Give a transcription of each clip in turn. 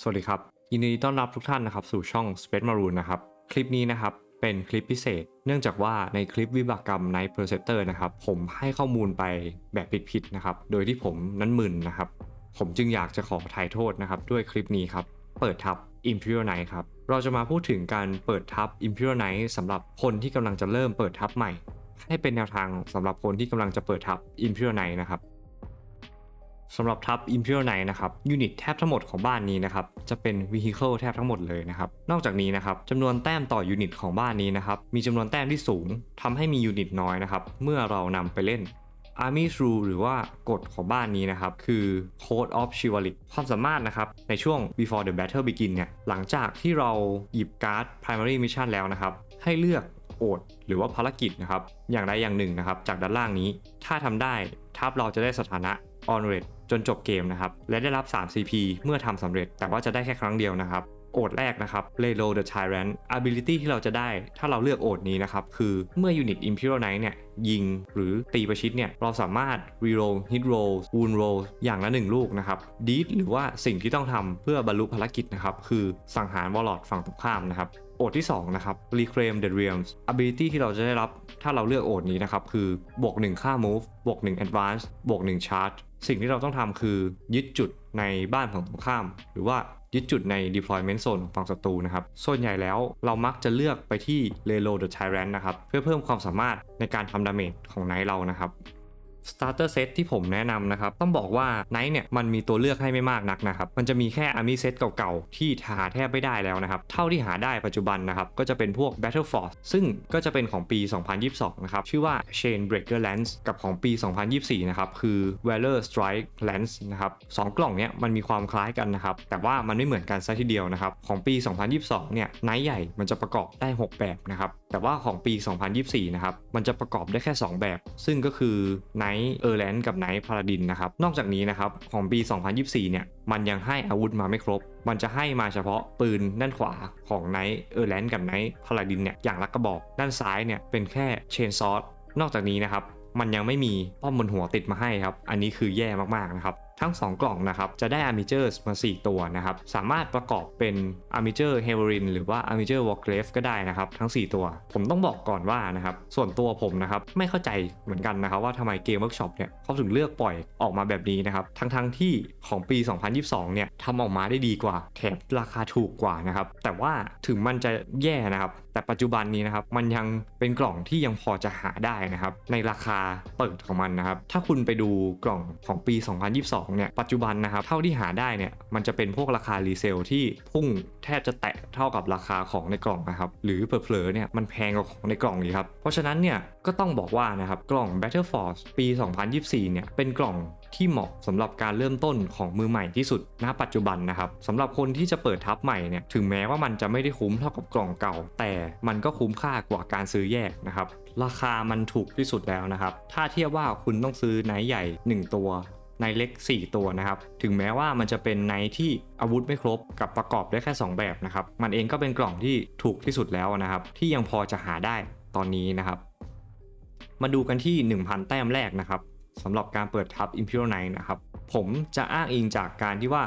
สวัสดีครับ ยินดีต้อนรับทุกท่านนะครับสู่ช่อง Space Maroon นะครับ คลิปนี้นะครับเป็นคลิปพิเศษ เนื่องจากว่าในคลิปวิบากกรรม Night Perceptor นะครับผมให้ข้อมูลไปแบบผิดๆนะครับ โดยที่ผมนั้นมึนนะครับ ผมจึงอยากจะขอถ่ายโทษนะครับด้วยคลิปนี้ครับเปิดทับ Imperial Knight ครับเราจะมาพูดถึงการเปิดทับ Imperial Knight สำหรับคนที่กำลังจะเริ่มเปิดทับใหม่ ให้เป็นแนวทางสำหรับคนที่กำลังจะเปิดทับ Imperial Knight นะครับ สำหรับทัพ Imperial Knight นะครับยูนิตแทบทั้งหมดของบ้านนี้นะครับจะเป็น Vehicle แทบทั้งหมดเลยนะครับนอกจากนี้นะครับจำนวนแต้มต่อยูนิตของบ้านนี้นะครับมีจำนวนแต้มที่สูงทำให้มียูนิตน้อยนะครับเมื่อเรานำไปเล่น Army Rule หรือว่ากฎของบ้านนี้นะครับ คือ Code of Chivalry ความสามารถนะครับ ในช่วง before the battle begin เนี่ยหลังจากที่เราหยิบการ์ด primary mission แล้วนะครับ ให้เลือกโอดหรือว่าภารกิจนะครับ อย่างใดอย่างหนึ่งนะครับ จากด้านล่างนี้ ถ้าทำได้ทัพเราจะได้สถานะ on rate จนจบเกมนะครับและได้รับ 3 CP เมื่อทำสำเร็จแต่ว่าจะได้แค่ครั้งเดียวนะครับ โอดแรกนะครับ l e l o the Tyrant ability ที่เราจะได้ถ้าเราเลือกโอดนี้นะครับ คือเมื่อยูนิต Imperial Knight เนี่ยยิงหรือตีประชิดเนี่ยเราสามารถ reroll hit roll wound roll อย่างละ 1 ลูกนะครับ deed หรือว่าสิ่งที่ต้องทำเพื่อบรรลุภารกิจนะครับ คือสังหารวอลลอดฝั่งตรงข้ามนะครับโอดที่ 2 นะครับ Reclaim the Realms ability ที่เราจะได้รับถ้าเราเลือกโอดนี้นะครับ คือบวก 1 ค่า move บวก 1 advance บวก 1 charge สิ่งที่เราต้องทำคือยึดจุดในบ้านฝั่งตรงข้าม หรือว่า ยึดจุดใน deployment zone ของฝั่งศัตรูนะครับส่วนใหญ่แล้วเรามักจะเลือกไปที่ l e l o the Tyrant นะครับเพื่อเพิ่มความสามารถในการทำดาเมจของไนท์เรานะครับ starter set ที่ผมแนะนำนะครับ ต้องบอกว่า Knight เนี่ยมันมีตัวเลือกให้ไม่มากนักนะครับ มันจะมีแค่ Army set เก่าๆ ที่หาแทบไม่ได้แล้วนะครับ เท่าที่หาได้ปัจจุบันนะครับ ก็จะเป็นพวก Battle Force ซึ่งก็จะเป็นของปี 2022 นะครับ ชื่อว่า Chain Breaker Lance กับของปี 2024 นะครับ คือ Valor Strike Lance นะครับสองกล่องเนี้ยมันมีความคล้ายกันนะครับ แต่ว่ามันไม่เหมือนกันซะทีเดียวนะครับ ของปี 2022 เนี่ย Knight ใหญ่มันจะประกอบได้ 6 แบบนะครับ แต่ว่าของปี 2024 นะครับ มันจะประกอบได้แค่ 2 แบบ ซึ่งก็คือ Knight เออร์แลนด์กับ Knight พาราดินนะครับ นอกจากนี้นะครับ ของปี 2024 เนี่ย มันยังให้อาวุธมาไม่ครบ มันจะให้มาเฉพาะปืนด้านขวาของ Knight เออร์แลนด์กับ Knight พาราดินเนี่ย อย่างละกระบอก ด้านซ้ายเนี่ย เป็นแค่เชนซอ d นอกจากนี้นะครับ มันยังไม่มีป้อมบนหัวติดมาให้ครับ อันนี้คือแย่มากๆนะครับ ทั้ง 2 กล่องนะครับจะได้ Armigers มา 4 ตัวนะครับสามารถประกอบเป็น Armiger h e v e r i n หรือว่า Armiger Wargrave ก็ได้นะครับทั้ง 4 ตัว ผมต้องบอกก่อนว่านะครับส่วนตัวผมนะครับไม่เข้าใจเหมือนกันนะครับว่าทำไมเกมเวิร์กช็อปเนี่ยเขาถึงเลือกปล่อยออกมาแบบนี้นะครับทั้งๆที่ของปี 2022 เนี่ยทำออกมาได้ดีกว่าแถมราคาถูกกว่านะครับแต่ว่าถึงมันจะแย่นะครับแต่ปัจจุบันนี้นะครับมันยังเป็นกล่องที่ยังพอจะหาได้นะครับในราคาเปิดของมันนะครับถ้าคุณไปดูกล่องของปี 2022เนี่ยปัจจุบันนะครับเท่าที่หาได้เนี่ยมันจะเป็นพวกราคารีเซลที่พุ่งแทบจะแตะเท่ากับราคาของในกล่องนะครับหรือเผลอๆเนี่ยมันแพงกว่าของในกล่องอีกครับเพราะฉะนั้นเนี่ยก็ต้องบอกว่านะครับกล่อง Battle Force ปี 2024เนี่ยเป็นกล่องที่เหมาะสำหรับการเริ่มต้นของมือใหม่ที่สุดณปัจจุบันนะครับสำหรับคนที่จะเปิดทับใหม่เนี่ยถึงแม้ว่ามันจะไม่ได้คุ้มเท่ากับกล่องเก่า แต่มันก็คุ้มค่ากว่าการซื้อแยกนะครับราคามันถูกที่สุดแล้วนะครับ ถ้าเทียบว่าคุณต้องซื้อไนท์ใหญ่ 1 ตัว ในเล็ก 4 ตัวนะครับ ถึงแม้ว่ามันจะเป็นในที่อาวุธไม่ครบกับประกอบได้แค่ 2 แบบนะครับ มันเองก็เป็นกล่องที่ถูกที่สุดแล้วนะครับ ที่ยังพอจะหาได้ตอนนี้นะครับ มาดูกันที่ 1,000 แต้มแรกนะครับสำหรับการเปิดทับ Imperial Knight นะครับ ผมจะอ้างอิงจากการที่ว่า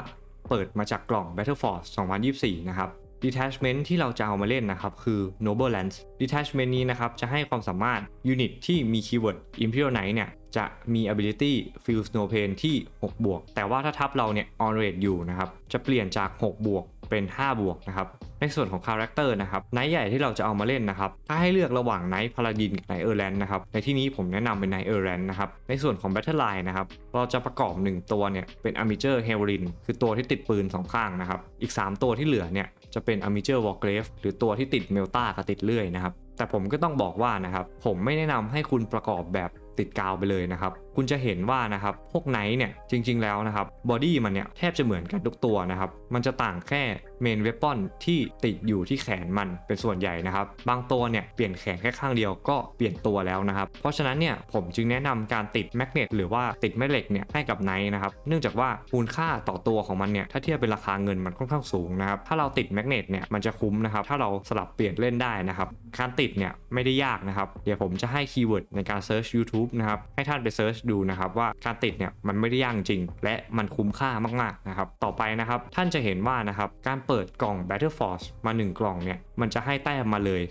เปิดมาจากกล่อง Battle Force 2024 นะครับ Detachment ที่เราจะเอามาเล่นนะครับ คือ Noble Lands Detachment นี้นะครับ จะให้ความสามารถยูนิตที่มีคีย์เวิร์ด Imperial Knight เนี่ย จะมี ability Feel Snow Pain ที่ 6 บวก แต่ว่าถ้าทับเราเนี่ย on rate อยู่นะครับ จะเปลี่ยนจาก 6 บวกเป็น 5 บวกนะครับ ในส่วนของคาแรคเตอร์นะครับไนท์ใหญ่ที่เราจะเอามาเล่นนะครับ ถ้าให้เลือกระหว่างไนท์พาราดินกับไนท์เออร์แลนด์นะครับ ในที่นี้ผมแนะนำเป็นไนท์เออร์แลนด์นะครับ ในส่วนของ Battle Line นะครับ เราจะประกอบ 1 ตัวเนี่ย เป็น Armiger h e v e r i n คือตัวที่ติดปืน 2 ข้างนะครับ อีก 3 ตัวที่เหลือเนี่ย จะเป็น Armiger Wargrave หรือตัวที่ติดเมลตากับติดเลื่อยนะครับ แต่ผมก็ต้องบอกว่านะครับ ผมไม่แนะนำให้คุณประกอบแบบติดกาวไปเลยนะครับ คุณจะเห็นว่านะครับพวกไนท์เนี่ยจริง ๆ แล้วนะครับบอดี้มันเนี่ยแทบจะเหมือนกันทุกตัวนะครับมันจะต่างแค่เมนเวปอนที่ติดอยู่ที่แขนมันเป็นส่วนใหญ่นะครับบางตัวเนี่ยเปลี่ยนแขนแค่ข้างเดียวก็เปลี่ยนตัวแล้วนะครับเพราะฉะนั้นเนี่ยผมจึงแนะนำการติดแมกเนตหรือว่าติดแม่เหล็กเนี่ยให้กับไนท์นะครับเนื่องจากว่ามูลค่าต่อตัวของมันเนี่ยถ้าเทียบเป็นราคาเงินมันค่อนข้างสูงนะครับถ้าเราติดแมกเนตเนี่ยมันจะคุ้มนะครับถ้าเราสลับเปลี่ยนเล่นได้นะครับการติดเนี่ยไม่ได้ยากนะครับเดี๋ยวผมจะให้คีย์เวิร์ดในการเซิร์ช YouTube นะครับให้ท่านไปเซิร์ชดูนะครับว่าการติดเนี่ยมันไม่ได้ยากจริง และมันคุ้มค่ามากๆนะครับต่อไปนะครับท่านจะเห็นว่านะครับการเปิดกล่อง Battle Force มา 1 กล่องเนี่ย มันจะให้แต้มมาเลย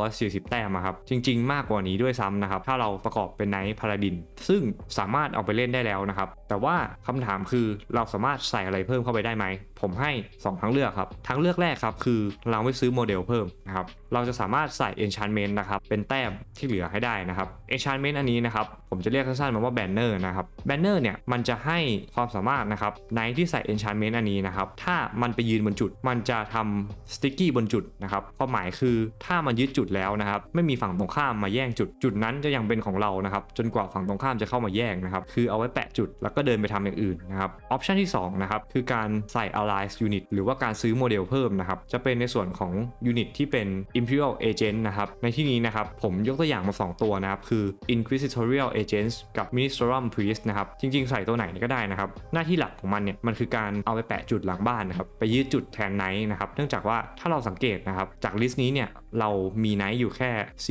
940 แต้มครับ จริง ๆ มากกว่านี้ด้วยซ้ำนะครับ ถ้าเราประกอบเป็นไนท์พาราดิน ซึ่งสามารถเอาไปเล่นได้แล้วนะครับ แต่ว่าคำถามคือเราสามารถใส่อะไรเพิ่มเข้าไปได้ไหม ผมให้ 2ทางเลือกครับทางเลือกแรกครับคือเราไม่ซื้อโมเดลเพิ่มนะครับ เราจะสามารถใส่ enchantment นะครับ เป็นแต้มที่เหลือให้ได้นะครับ enchantment อันนี้นะครับผมจะเรียกสั้นๆมันว่า banner นะครับ banner เนี่ยมันจะให้ความสามารถนะครับในที่ใส่ enchantment อันนี้นะครับ ถ้ามันไปยืนบนจุด มันจะทำ sticky บนจุดนะครับความหมายคือถ้ามันยึดจุดแล้วนะครับไม่มีฝั่งตรงข้ามมาแย่งจุดจุดนั้นจะยังเป็นของเรานะครับจนกว่าฝั่งตรงข้ามจะเข้ามาแย่งนะครับคือเอาไว้แปะจุดแล้วก็เดินไปทำอย่างอื่นนะครับออปชันที่สองนะครับคือการใส่ allies unit หรือว่าการซื้อโมเดลเพิ่มนะครับจะเป็นในส่วนของยูนิตที่เป็น imperial agent นะครับในที่นี้นะครับผมยกตัวอย่างมา 2 ตัวนะครับคือ inquisitorial agents กับ ministerial priest นะครับจริงๆ ใส่ตัวไหนก็ได้นะครับหน้าที่หลักของมันเนี่ยมันคือการเอาไปแปะจุดหลังบ้านนะครับไปยืดจุดแทนไนท์นะครับเนื่องจากว่าถ้าเราสังเกตนะครับจากลิสต์นี้เนี่ยเรามีไนท์อยู่แค่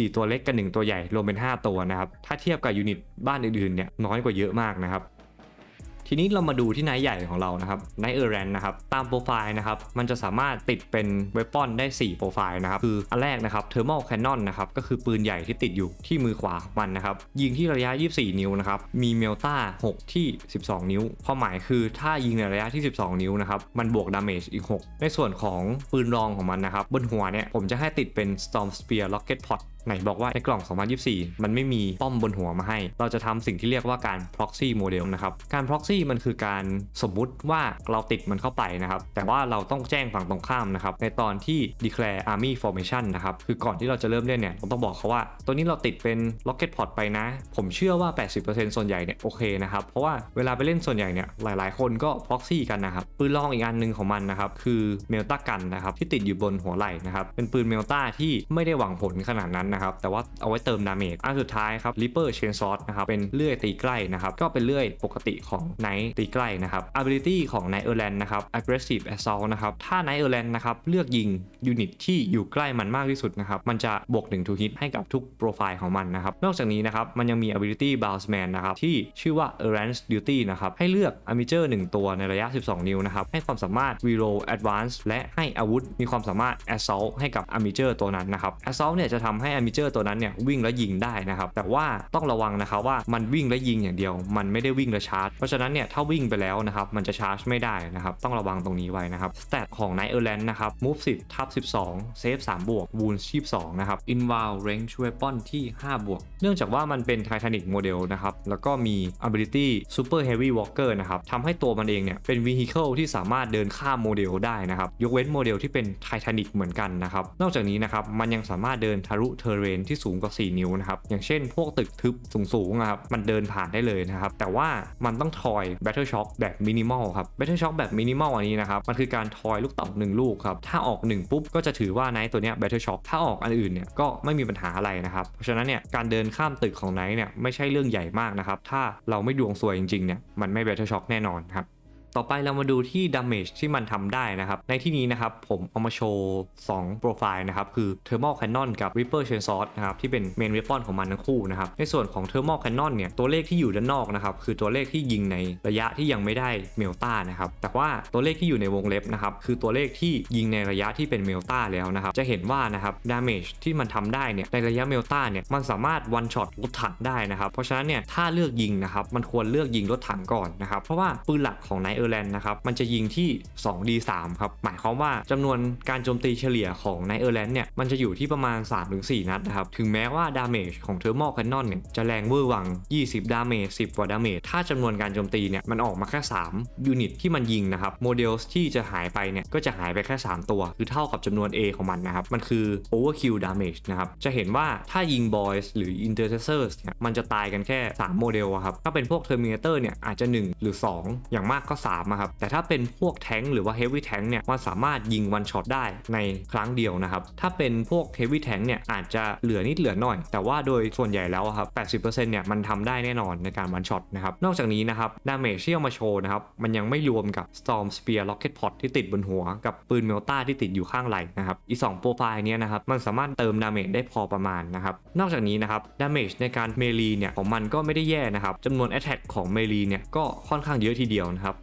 4 ตัวเล็กกับ1ตัวใหญ่รวมเป็น 5 ตัวนะครับ ถ้าเทียบกับยูนิตบ้านอื่นๆเนี่ยน้อยกว่าเยอะมากนะครับ ทีนี้เรามาดูที่นท์ใหญ่ของเรานะครับนท์เออร์แรนนะครับ ตามโปรไฟล์นะครับ มันจะสามารถติดเป็นเวปอนได้ 4 โปรไฟล์นะครับ คืออันแรกนะครับเทอร์ม l ลแคนนอนนะครับ ก็คือปืนใหญ่ที่ติดอยู่ที่มือขวาของมันนะครับ ยิงที่ระยะ 24 นิ้วนะครับ มีเมลต้า 6 ที่ 12 นิ้ว ความหมายคือถ้ายิงในระยะที่ 12 นิ้วนะครับ มันบวกดาเมจอีก 6 ในส่วนของปืนรองของมันนะครับ บนหัวเนี่ยผมจะให้ติดเป็น Storm Spear Rocket Pod ไหนบอกว่าในกล่อง 2024 มันไม่มีป้อมบนหัวมาให้ เราจะทำสิ่งที่เรียกว่าการ proxy model นะครับ การ proxy มันคือการสมมุติว่าเราติดมันเข้าไปนะครับ แต่ว่าเราต้องแจ้งฝั่งตรงข้ามนะครับ ในตอนที่ declare army formation นะครับ คือก่อนที่เราจะเริ่มเล่นเนี่ยเราต้องบอกเขาว่า ตัวนี้เราติดเป็น rocket pod ไปนะ ผมเชื่อว่า 80%ส่วนใหญ่เนี่ยโอเคนะครับ เพราะว่าเวลาไปเล่นส่วนใหญ่เนี่ยหลาย ๆ คนก็ proxy กันนะครับ ปืนรองอีกอันหนึ่งของมันนะครับ คือเมลตากันนะครับที่ติดอยู่บนหัวไหล่นะครับ เป็นปืนเมลตาที่ไม่ได้หวังผลขนาดนั้นนะครับแต่ว่าเอาไว้เติมดาเมจอันสุดท้ายครับ Reaper Chain Sword นะครับเป็นเลื่อยตีใกล้นะครับก็เป็นเลื่อยปกติของ Knight ตีใกล้นะครับ Ability ของ Knight Erland นะครับ Aggressive Assault นะครับถ้า Knight Erland นะครับเลือกยิงยูนิตที่อยู่ใกล้มันมากที่สุดนะครับมันจะบวก1 to hit ให้กับทุกโปรไฟล์ของมันนะครับนอกจากนี้นะครับมันยังมี Ability Bounceman นะครับที่ชื่อว่า Errant's Duty นะครับให้เลือก Armature 1ตัวในระยะ 12 นิ้วนะครับให้ความสามารถ Reroll Advance และให้อาวุธมีความสามารถ Assault ให้กับ Armature ตัวนั้นนะครับ Assault เนี่ยจะทำให้ Armature ตัวนั้นเนี่ยวิ่งและยิงได้นะครับ แต่ว่าต้องระวังนะครับว่ามันวิ่งและยิงอย่างเดียว มันไม่ได้วิ่งและชาร์จ เพราะฉะนั้นเนี่ยถ้าวิ่งไปแล้วนะครับมันจะชาร์จไม่ได้นะครับต้องระวังตรงนี้ไว้นะครับสเตตของ Night Erland นะครับ Move 10ทับ12 Save 3บวก Wound 22นะครับ Inval Range Weapon ที่5บวกเนื่องจากว่ามันเป็น Titanic Model นะครับแล้วก็มี Ability Super Heavy Walker นะครับทำให้ตัวมันเองเนี่ยเป็น Vehicle ที่สามารถเดินข้ามโมเดลได้นะครับยกเว้นโมเดลที่เป็น Titanic เหมือนกันนะครับนอกจากนี้นะครับมันยังสามารถเดินทะลุเทเรนที่สูงกว่า 4 นิ้วนะครับ อย่างเช่นพวกตึกทึบสูงๆนะครับ มันเดินผ่านได้เลยนะครับ แต่ว่ามันต้องทอย Battle Shock แบบมินิมอลครับ Battle Shock แบบมินิมอลอันนี้นะครับ มันคือการทอยลูกเต่าหนึ่งลูกครับ ถ้าออก 1 ปุ๊บ ก็จะถือว่าไนท์ตัวเนี้ย Battle Shock ถ้าออกอันอื่นเนี่ยก็ไม่มีปัญหาอะไรนะครับ เพราะฉะนั้นเนี่ยการเดินข้ามตึกของไนท์เนี่ยไม่ใช่เรื่องใหญ่มากนะครับ ถ้าเราไม่ดวงซวยจริงๆเนี่ยมันไม่ Battle Shock แน่นอนครับ ต่อไปเรามาดูที่ damage ที่มันทำได้นะครับ ในที่นี้นะครับ ผมเอามาโชว์ 2 โปรไฟล์นะครับ คือ thermal cannon กับ reaper chain sword นะครับ ที่เป็น main weapon ของมันทั้งคู่นะครับ ในส่วนของ thermal cannon เนี่ย ตัวเลขที่อยู่ด้านนอกนะครับ คือตัวเลขที่ยิงในระยะที่ยังไม่ได้เมลต้านะครับ แต่ว่าตัวเลขที่อยู่ในวงเล็บนะครับ คือตัวเลขที่ยิงในระยะที่เป็นเมลต้าแล้วนะครับ จะเห็นว่านะครับ damage ที่มันทำได้เนี่ย ในระยะเมลต้าเนี่ย มันสามารถ one shot รถถังได้นะครับ เพราะฉะนั้นเนี่ย ถ้าเลือกยิงนะครับ มันควรเลือกยิงรถถังก่อนนะครับ เพราะว่าปืนหลักของ Night Erland นะครับมันจะยิงที่ 2d3 ครับหมายความว่าจำนวนการโจมตีเฉลี่ยของ Night Erland เนี่ยมันจะอยู่ที่ประมาณ 3-4 นัดนะครับถึงแม้ว่าดาเมจของ Thermal Cannon เนี่ยจะแรงเวอร์วัง 20 ดาเมจ 10 กว่าดาเมจถ้าจำนวนการโจมตีเนี่ยมันออกมาแค่ 3 ยูนิตที่มันยิงนะครับโมเดลที่จะหายไปเนี่ยก็จะหายไปแค่ 3 ตัว คือเท่ากับจำนวน A ของมันนะครับมันคือ Overkill Damage นะครับจะเห็นว่าถ้ายิง Boys หรือ Intercessors เนี่ยมันจะตายกันแค่ 3 โมเดลครับถ้าเป็นพวก Terminator เนี่ยอาจจะ 1 หรือ 2 อย่างมากก็ 3 3อะครับแต่ถ้าเป็นพวกแทงหรือว่า Heavy Tank เนี่ยมันสามารถยิงวันช็อตได้ในครั้งเดียวนะครับถ้าเป็นพวก Heavy Tank เนี่ยอาจจะเหลือนิดเหลือหน่อย แต่ว่าโดยส่วนใหญ่แล้วครับ 80%เนี่ยมันทำได้แน่นอนในการวันช็อตนะครับนอกจากนี้นะครับดาเมจที่เอามาโชว์นะครับมันยังไม่รวมกับ Storm Spear Rocket Pod ที่ติดบนหัว กับปืนเมลต้าที่ติดอยู่ข้างไหล่นะครับอีสองโปรไฟล์เนี้ยนะครับมันสามารถเติมดาเมจได้พอประมาณนะครับนอกจากนี้นะครับดาเมจในการเมลีเนี่ยของมันก็ไม่ได้แย่นะครับจำนวน Attack ของเมลีเนี่ยก็ค่อนข้างเยอะทีเดียวนะครับ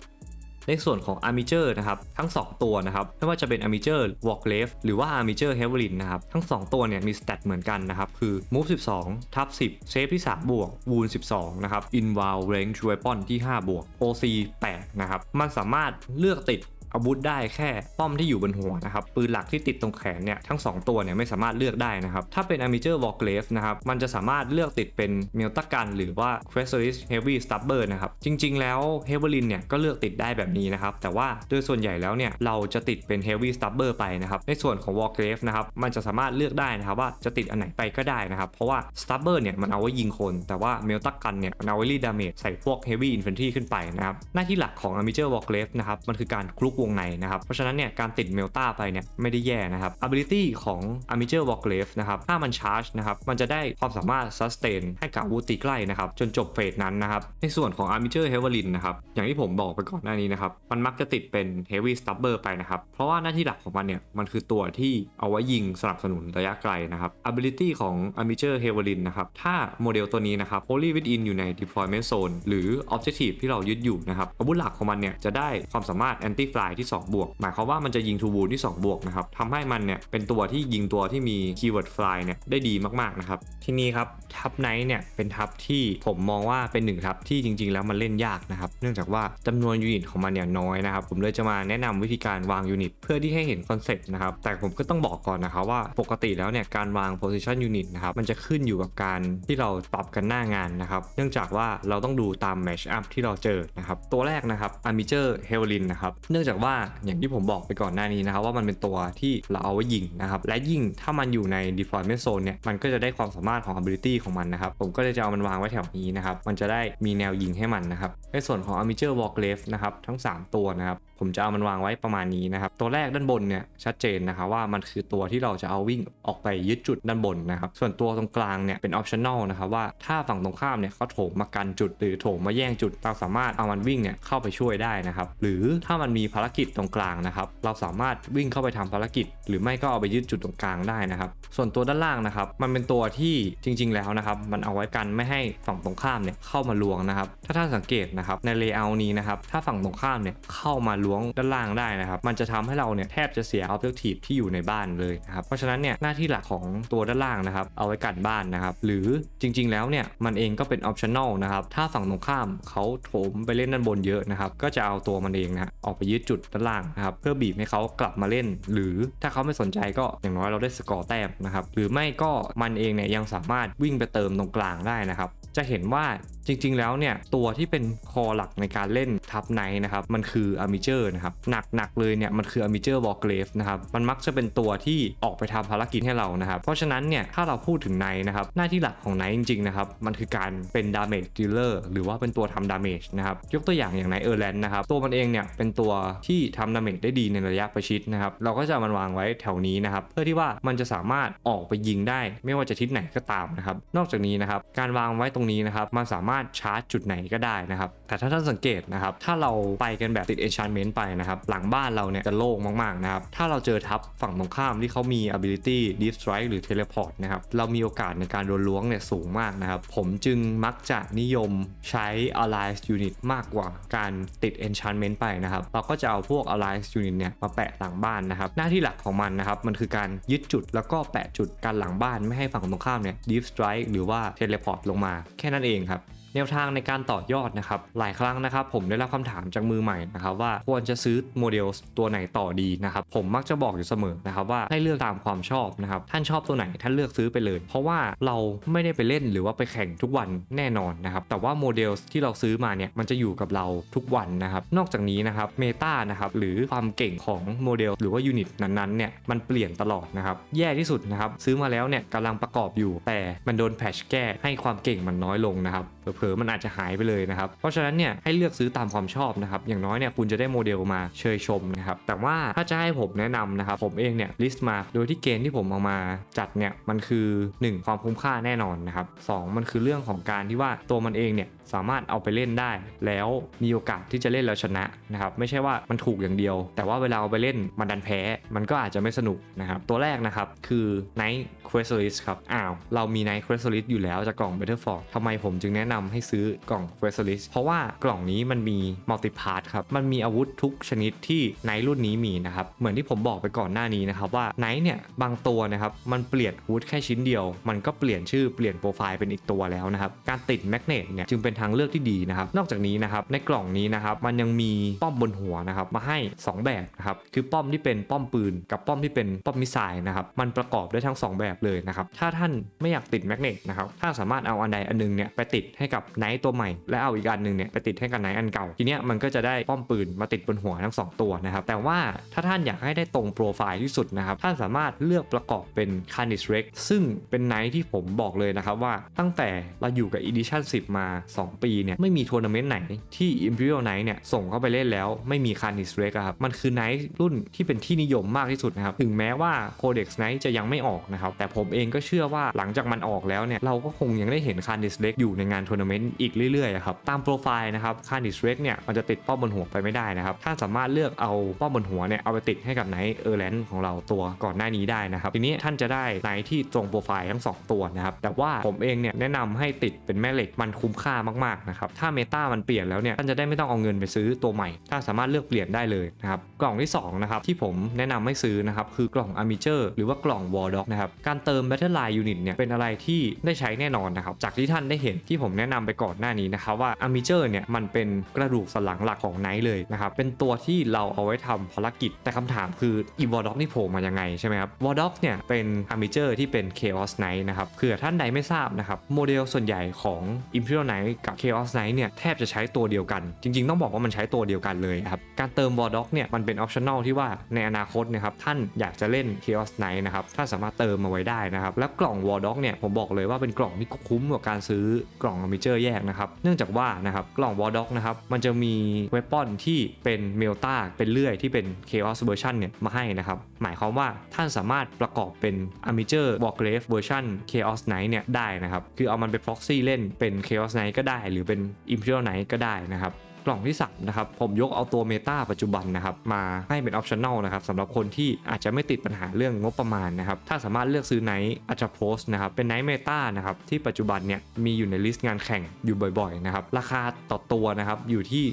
ในส่วนของ Armature นะครับทั้ง 2 ตัวนะครับไม่ว่าจะเป็น Armature w a l k l e f t หรือว่า Armature h e v e l i n นะครับทั้ง 2 ตัวเนี่ยมีสเตตเหมือนกันนะครับคือ Move 12ทับ10เซฟที่ 3 บวก Wound 12 นะครับ Inval Range Weapon ที่ 5 บวก OC 8 นะครับมันสามารถเลือกติด อาวุธได้แค่ป้อมที่อยู่บนหัวนะครับปืนหลักที่ติดตรงแขนเนี่ยทั้ง 2 ตัวเนี่ยไม่สามารถเลือกได้นะครับถ้าเป็น a m a t e u r Warclave นะครับมันจะสามารถเลือกติดเป็น m e l t a Gun หรือว่า q u e s t l i s Heavy Stubber นะครับจริง ๆ แล้ว h e v e l i n เนี่ยก็เลือกติดได้แบบนี้นะครับแต่ว่าโดยส่วนใหญ่แล้วเนี่ยเราจะติดเป็น Heavy Stubber ไปนะครับในส่วนของ Warclave นะครับมันจะสามารถเลือกได้นะครับว่าจะติดอันไหนไปก็ได้นะครับเพราะว่า Stubber เนี่ยมันเอาไว้ยิงคนแต่ว่า m e l t a Gun เนี่ยมันเอาไว้รีดาเมจใส่พวก Heavy Infantry ขึ้นไปนะครับหน้าที่หลักของ a m a t e u r Warclave นะครับมันคือการคลุกวงในนะครับ เพราะฉะนั้นเนี่ยการติดเมลตาไปเนี่ยไม่ได้แย่นะครับ ability ของ Armature Warclave นะครับถ้ามัน charge นะครับมันจะได้ความสามารถ sustain ให้กับวุธตีใกล้นะครับจนจบเฟสนั้นนะครับในส่วนของ Armature h e v e l i n นะครับอย่างที่ผมบอกไปก่อนหน้านี้นะครับมันมักจะติดเป็น heavy stubber ไปนะครับเพราะว่าหน้าที่หลักของมันเนี่ยมันคือตัวที่เอาไว้ยิงสนับสนุนระยะไกลนะครับ ability ของ Armature h e v e l i n นะครับถ้าโมเดลตัวนี้นะครับ wholly within อยู่ใน deployment zone หรือ objective ที่เรายึดอยู่นะครับอาวุธหลักของมันเนี่ยจะได้ความสามารถ anti fly ที่ 2 บวก หมายความว่ามันจะยิง to wound ที่ 2 บวกนะครับทำให้มันเนี่ยเป็นตัวที่ยิงตัวที่มี keyword fly เนี่ยได้ดีมากๆนะครับทีนี้ครับทับไนท์เนี่ยเป็นทับที่ผมมองว่าเป็นหนึ่งทับที่จริง ๆ แล้วมันเล่นยากนะครับเนื่องจากว่าจำนวนยูนิตของมันเนี่ยน้อยนะครับผมเลยจะมาแนะนำวิธีการวางยูนิตเพื่อที่ให้เห็นคอนเซ็ปต์นะครับแต่ผมก็ต้องบอกก่อนนะครับว่าปกติแล้วเนี่ยการวาง position unit นะครับมันจะขึ้นอยู่กับการที่เราปรับกันหน้างานนะครับเนื่องจากว่าเราต้องดูตาม match up ที่เราเจอนะครับตัวแรกนะครับ Armature h e l i n นะครับเนื่องจากว่าอย่างที่ผมบอกไปก่อนหน้านี้นะครับว่ามันเป็นตัวที่เราเอาไว้ยิงนะครับและยิ่งถ้ามันอยู่ใน deployment zone เนี่ยมันก็จะได้ความสามารถของ ability ของมันนะครับผมก็เลยจะเอามันวางไว้แถวนี้นะครับมันจะได้มีแนวยิงให้มันนะครับในส่วนของ a m a t u r Warclave นะครับทั้ง 3 ตัวนะครับ ผมจะเอามันวางไว้ประมาณนี้นะครับ ตัวแรกด้านบนเนี่ยชัดเจนนะครับว่ามันคือตัวที่เราจะเอาวิ่งออกไปยึดจุดด้านบนนะครับ ส่วนตัวตรงกลางเนี่ยเป็น optional นะครับว่าถ้าฝั่งตรงข้ามเนี่ยเขาโถมมากันจุด หรือโถมมาแย่งจุด เราสามารถเอามันวิ่งเนี่ยเข้าไปช่วยได้นะครับ หรือถ้ามันมีภารกิจตรงกลางนะครับ เราสามารถวิ่งเข้าไปทำภารกิจ หรือไม่ก็เอาไปยึดจุดตรงกลางได้นะครับ ส่วนตัวด้านล่างนะครับ มันเป็นตัวที่จริง ๆ แล้วนะครับ มันเอาไว้กันไม่ให้ฝั่งตรงข้ามเนี่ยเข้ามาลวงนะครับ ถ้าท่านสังเกตนะครับในเลเยอร์นี้นะครับ ถ้าฝั่งตรงข้ามเนี่ยเข้ามาลวงด้านล่างได้นะครับ มันจะทำให้เราเนี่ยแทบจะเสีย objective ที่อยู่ในบ้านเลยนะครับ เพราะฉะนั้นเนี่ยหน้าที่หลักของตัวด้านล่างนะครับ เอาไว้กันบ้านนะครับ หรือจริง ๆ แล้วเนี่ยมันเองก็เป็น optional นะครับ ถ้าฝั่งตรงข้ามเขาโถมไปเล่นด้านบนเยอะนะครับ ก็จะเอาตัวมันเองนะฮะออกไปยึดจุดด้านล่างนะครับ เพื่อบีบให้เขากลับมาเล่น หรือถ้าเขาไม่สนใจก็อย่างน้อยเราได้สกอร์แต้มนะครับ หรือไม่ก็มันเองเนี่ยยังสามารถวิ่งไปเติมตรงกลางได้นะครับ จะเห็นว่าจริงๆแล้วเนี่ยตัวที่เป็นคอหลักในการเล่นทับไนนะครับมันคืออาร์มิเจอร์นะครับหนักๆเลยเนี่ยมันคืออาร์มิเจอร์วอลเกรฟนะครับมันมักจะเป็นตัวที่ออกไปทำภารกิจให้เรานะครับเพราะฉะนั้นเนี่ยถ้าเราพูดถึงไนนะครับหน้าที่หลักของไนจริงๆนะครับมันคือการเป็นดาเมจดีลเลอร์หรือว่าเป็นตัวทำดาเมจนะครับยกตัวอย่างอย่างไนเออร์แลนด์นะครับตัวมันเองเนี่ยเป็นตัวที่ทำดาเมจได้ดีในระยะประชิดนะครับเราก็จะมันวางไว้แถวนี้นะครับเพื่อที่ว่ามันจะสามารถออกไปยิงได้ ไม่ว่าจะทิศไหนก็ตามนะครับนอกจากนี้นะครับการวางไว้ตรงนี้นะครับมันสามารถชาร์จจุดไหนก็ได้นะครับ แต่ถ้าท่านสังเกตนะครับ ถ้าเราไปกันแบบติด enchantment ไปนะครับ หลังบ้านเราเนี่ยจะโล่งมากๆนะครับ ถ้าเราเจอทัพฝั่งตรงข้ามที่เขามี ability deep strike หรือ teleport นะครับ เรามีโอกาสในการโดนล้วงเนี่ยสูงมากนะครับ ผมจึงมักจะนิยมใช้ alliance unit มากกว่าการติด enchantment ไปนะครับ เราก็จะเอาพวก alliance unit เนี่ยมาแปะหลังบ้านนะครับ หน้าที่หลักของมันนะครับ มันคือการยึดจุดแล้วก็แปะจุดการหลังบ้านไม่ให้ฝั่งตรงข้ามเนี่ย deep strike หรือว่า teleport ลงมาแค่นั้นเองครับ แนวทางในการต่อยอดนะครับ หลายครั้งนะครับ ผมได้รับคำถามจากมือใหม่นะครับว่าควรจะซื้อโมเดลตัวไหนต่อดีนะครับผมมักจะบอกอยู่เสมอนะครับว่าให้เลือกตามความชอบนะครับท่านชอบตัวไหนท่านเลือกซื้อไปเลย เพราะว่าเราไม่ได้ไปเล่นหรือว่าไปแข่งทุกวันแน่นอนนะครับแต่ว่าโมเดลที่เราซื้อมาเนี่ยมันจะอยู่กับเราทุกวันนะครับนอกจากนี้นะครับเมตานะครับหรือความเก่งของโมเดลหรือว่ายูนิตนั้นๆเนี่ยมันเปลี่ยนตลอดนะครับแย่ที่สุดนะครับซื้อมาแล้วเนี่ยกำลังประกอบอยู่ แต่มันโดนแพชแก้ให้ความเก่งมันน้อยลงนะครับเผลอๆมันอาจจะหายไปเลยนะครับ เพราะฉะนั้นเนี่ยให้เลือกซื้อตามความชอบนะครับ อย่างน้อยเนี่ยคุณจะได้โมเดลมาเชยชมนะครับ แต่ว่าถ้าจะให้ผมแนะนำนะครับ ผมเองเนี่ยลิสต์มา โดยที่เกณฑ์ที่ผมเอามาจัดเนี่ยมันคือ 1 ความคุ้มค่าแน่นอนนะครับสองมันคือเรื่องของการที่ว่าตัวมันเองเนี่ยสามารถเอาไปเล่นได้ แล้วมีโอกาสที่จะเล่นแล้วชนะนะครับไม่ใช่ว่ามันถูกอย่างเดียว แต่ว่าเวลาเอาไปเล่นมันดันแพ้ มันก็อาจจะไม่สนุกนะครับตัวแรกนะครับคือ Night Chrysalis ครับอ้าวเรามี Night Chrysalis อยู่แล้วจากกล่อง Battleford ทำไมผมจึงแนะนำให้ซื้อกล่อง Chrysalis เพราะว่ากล่องนี้มันมี multi part ครับมันมีอาวุธทุกชนิดที่ในรุ่นนี้มีนะครับเหมือนที่ผมบอกไปก่อนหน้านี้นะครับว่าไนท์เนี่ยบางตัวนะครับมันเปลี่ยนอาวุธแค่ชิ้นเดียว มันก็เปลี่ยนชื่อเปลี่ยนโปรไฟล์เป็นอีกตัวแล้วนะครับการติดแมกเนตเนี่ยจึงเป็นทางเลือกที่ดีนะครับ นอกจากนี้นะครับในกล่องนี้นะครับมันยังมีป้อมบนหัวนะครับมาให้ 2 แบบนะครับคือป้อมที่เป็นป้อมปืน กับป้อมที่เป็นป้อมมิสไซล์นะครับมันประกอบได้ทั้ง 2 แบบเลยนะครับถ้าท่านไม่อยากติดแมกเนตนะครับถ้าสามารถเอาอันใดอันหนึงเนี่ยไปติดให้กับไนท์ตัวใหม่ และเอาอีกอันหนึ่งเนี่ยไปติดให้กับไนท์อันเก่าทีเนี้ยมันก็จะได้ป้อมปืนมาติดบนหัวทั้ง 2 ตัวนะครับแต่ว่าถ้าท่านอยากให้ได้ตรงโปรไฟล์ที่สุดนะครับท่านสามารถเลือกประกอบเป็น c a r n i s Rex ซึ่งเป็นไนท์ที่ผมบอกเลยนะครับว่าตั้งแต่เราอยู่กับ Edition 10 มา 2ปีเนี่ยไม่มีทัวร์นาเมนต์ไหนที่ Imperial Knight เนี่ยส่งเข้าไปเล่นแล้วไม่มี c a r n i s Rex อะครับมันคือไนท์รุ่นที่เป็นที่นิยมมากที่สุดนะครับถึงแม้ว่า Codex Knight จะยังไม่ออกนะครับแต่ผมเองก็เชื่อว่าหลังจากมันออกแล้วเนี่ยเราก็คงยังได้เห็น c a r n i s Rex อยู่ในงานทัวร์นาเมนต์อีกเรื่อยๆครับตามโปรไฟล์นะครับ c a r n i s Rex เนี่ยมันจะติดป้อมบนหัวไปไม่ได้นะครับท่าสามารถเลือกเอาป้อมบนหัวเนี่ยเอาไปติดให้กับไนท์เออร์แลนด์ของเราตัวก่อนหน้านี้ได้นะครับทีนี้ท่านจะได้ไนท์ที่ตรงโปรไฟล์ทั้งสองตัวนะครับแต่ว่าผมเองเนี่ยแนะนำให้ติดเป็นแม่เหล็กมันคุ้มค่ามากๆนะครับถ้าเมตามันเปลี่ยนแล้วเนี่ยท่านจะได้ไม่ต้องเอาเงินไปซื้อตัวใหม่ท่าสามารถเลือกเปลี่ยนได้เลยนะครับกล่องที่สองนะครับที่ผมแนะนำให้ซื้อนะครับคือกล่อง a r m i เจอร์หรือว่ากล่อง War Dog นะครับการเติม Battle Line Unit เนี่ยเป็นอะไรที่ได้ใช้แน่นอนนะครับจากที่ท่านได้เห็นที่ผมแนะนำไปก่อนหน้านี้นะครับว่า a r m i เจอร์เนี่ยมันเป็นกระดูกสันหลังหลักของไนท์เลยนะครับเป็นตัวที่เราเอาไว้ทำภารกิจแต่คำถามคืออีวอร์ด็อกนี่โผล่มายังไงใช่ไหมครับวอร์ด็อกเนี่ยเป็น a r m i เจอร์ที่เป็น Chaos Knight นะครับเผื่อท่านใดไม่ทราบนะครับ โมเดลส่วนใหญ่ของ Imperial Knight กับ Chaos Knight เนี่ยแทบจะใช้ตัวเดียวกัน จริง ๆ ต้องบอกว่ามันใช้ตัวเดียวกันเลยครับ การเติม War Dog เนี่ยมันเป็น optional ที่ว่าในอนาคตนะครับท่านอยากจะเล่น Chaos Knight นะครับท่านสามารถเติมมาไว้ได้นะครับแล้วกล่อง War Dog เนี่ยผมบอกเลยว่าเป็นกล่องที่คุ้มกว่าการซื้อกล่อง Armature แยกนะครับเนื่องจากว่านะครับกล่อง War Dog นะครับมันจะมีเวปอนที่เป็นเมลตาเป็นเลื่อยที่เป็น Chaos Version เนี่ยมาให้นะครับหมายความว่าท่านสามารถประกอบเป็น Armature Wargrave Version Chaos Knight เนี่ยได้นะครับคือเอามันไป proxy เล่นเป็น Chaos Knight ก็ได้ได้ หรือเป็น Imperial Knight ก็ได้นะครับกล่องที่3นะครับผมยกเอาตัวเมตาปัจจุบันนะครับมาให้เป็น optional นะครับสำหรับคนที่อาจจะไม่ติดปัญหาเรื่องงบประมาณนะครับถ้าสามารถเลือกซื้อไนท์อัจโพสนะครับเป็นไนท์เมตานะครับที่ปัจจุบันเนี่ยมีอยู่ในลิสต์งานแข่งอยู่บ่อยๆนะครับราคาต่อตัวนะครับอยู่ที่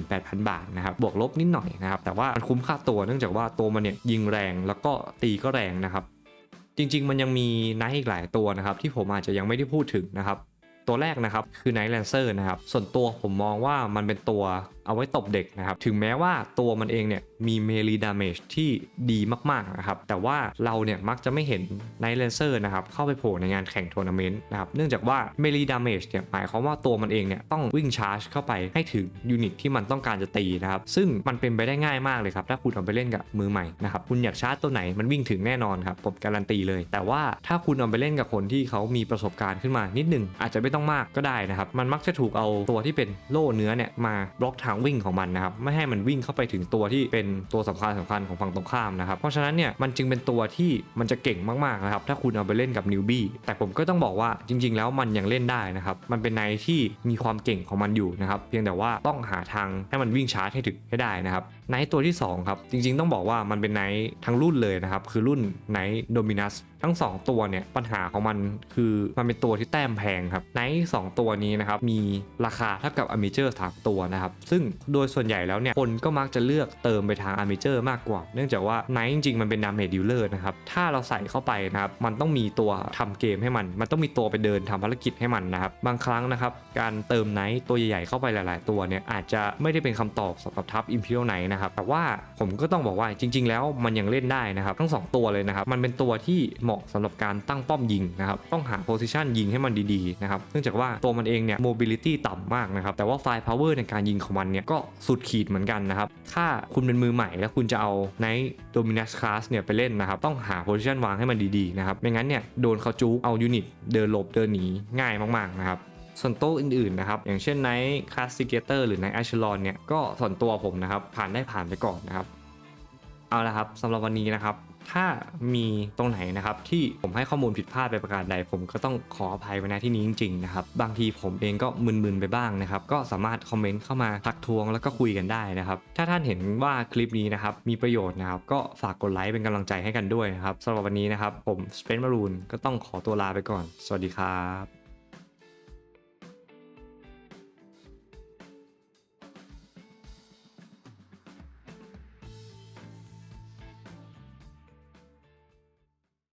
18,000 บาทนะครับบวกลบนิดหน่อยนะครับแต่ว่ามันคุ้มค่าตัวเนื่องจากว่าตัวมันเนี่ยยิงแรงแล้วก็ตีก็แรงนะครับจริงๆ มันยังมีไนท์อีกหลายตัวนะครับที่ผมอาจจะยังไม่ได้พูดถึงนะครับ ตัวแรกนะครับคือ Night Lancer นะครับส่วนตัวผมมองว่ามันเป็นตัว เอาไว้ตบเด็กนะครับ ถึงแม้ว่าตัวมันเองเนี่ยมีเมลีดามจที่ดีมากๆนะครับ แต่ว่าเราเนี่ยมักจะไม่เห็น Night Lancer นะครับ เข้าไปโผล่ในงานแข่งทัวร์นาเมนต์นะครับ เนื่องจากว่าเมลีดามจเนี่ยหมายความว่าตัวมันเองเนี่ยต้องวิ่งชาร์จเข้าไปให้ถึงยูนิตที่มันต้องการจะตีนะครับ ซึ่งมันเป็นไปได้ง่ายมากเลยครับ ถ้าคุณเอาไปเล่นกับมือใหม่นะครับ คุณอยากชาร์จตัวไหนมันวิ่งถึงแน่นอนครับ ผมการันตีเลย แต่ว่าถ้าคุณเอาไปเล่นกับคนที่เขามีประสบการณ์ขึ้นมานิดหนึงอาจจะไม่ต้องมากก็ได้นะครับ มันมักจะถูกเอาตัวที่เป็นโล่เนื้อเนี่ยมาบล็อกทางวิ่งของมันนะครับไม่ให้มันวิ่งเข้าไปถึงตัวที่เป็นตัวสำคัญสำคัญของฝั่งตรงข้ามนะครับเพราะฉะนั้นเนี่ยมันจึงเป็นตัวที่มันจะเก่งมากๆนะครับถ้าคุณเอาไปเล่นกับนิวบี้แต่ผมก็ต้องบอกว่าจริง ๆ แล้วมันยังเล่นได้นะครับมันเป็นไนท์ที่มีความเก่งของมันอยู่นะครับเพียงแต่ว่าต้องหาทางให้มันวิ่งช้าให้ถึงให้ได้นะครับไนท์ตัวที่สองครับจริงๆ ต้องบอกว่ามันเป็นไนท์ทั้งรุ่นเลยนะครับคือรุ่นไนท์โดมินัสทั้ง 2 ตัวเนี่ยปัญหาของมันคือมันเป็นตัวที่แต้มแพงครับไนท์สตัวนี้นะครับมีราคาเท่ากับอ r m เจอร์สามตัวนะครับซึ่งโดยส่วนใหญ่แล้วเนี่ยคนก็มักจะเลือกเติมไปทางอ r m เจอร์มากกว่า เนื่องจากว่าไนท์จริงๆมันเป็นดาเมจดิลเลอร์นะครับถ้าเราใส่เข้าไปนะครับมันต้องมีตัวทำเกมให้มัน มันต้องมีตัวไปเดินทำภารกิจให้มันนะครับบางครั้งนะครับการเติมไนท์ตัวใหญ่ๆเข้าไปหลายๆ ตัวเนี่ยอาจจะไม่ได้เป็นคำตอบสำหรับทัพอิมพีเรียลไนท์นะครับแต่ว่าผมก็ต้องบอกว่าจริง ๆ แล้วมันยังเล่นได้นะครับทั้งสองตัวเลยนะครับมันเป็นตัวที่เหมาะสำหรับการตั้งป้อมยิงนะครับต้องหาโพซิชันยิงให้มันดีๆนะครับเนื่องจากว่าตัวมันเองเนี่ยโมบิลิตี้ต่ำมากนะครับแต่ว่าไฟพาวเวอร์ในการยิงของมันเนี่ยก็สุดขีดเหมือนกันนะครับถ้าคุณเป็นมือใหม่แล้วคุณจะเอาในโดมินัสคลาสเนี่ยไปเล่นนะครับต้องหาโพซิชันวางให้มันดีๆนะครับไม่งั้นเนี่ยโดนเขาจูเอายูนิตเดินหลบเดินหนีง่ายมากๆนะครับส่วนโต๊ะอื่นๆนะครับ อย่างเช่นไนท์คลาสสิเกเตอร์หรือไนท์แอชลอนเนี่ย ก็ส่วนตัวผมนะครับ ผ่านได้ผ่านไปก่อนนะครับ เอาละครับสำหรับวันนี้นะครับ ถ้ามีตรงไหนนะครับที่ผมให้ข้อมูลผิดพลาดไปประการใด ผมก็ต้องขออภัยไว้ณที่นี้จริงๆนะครับบางทีผมเองก็มึนๆไปบ้างนะครับก็สามารถคอมเมนต์เข้ามาทักทวงแล้วก็คุยกันได้นะครับถ้าท่านเห็นว่าคลิปนี้นะครับมีประโยชน์นะครับก็ฝากกดไลค์เป็นกำลังใจให้กันด้วยนะครับสำหรับวันนี้นะครับผมสเปนมารูนก็ต้องขอตัวลาไปก่อน สวัสดีครับ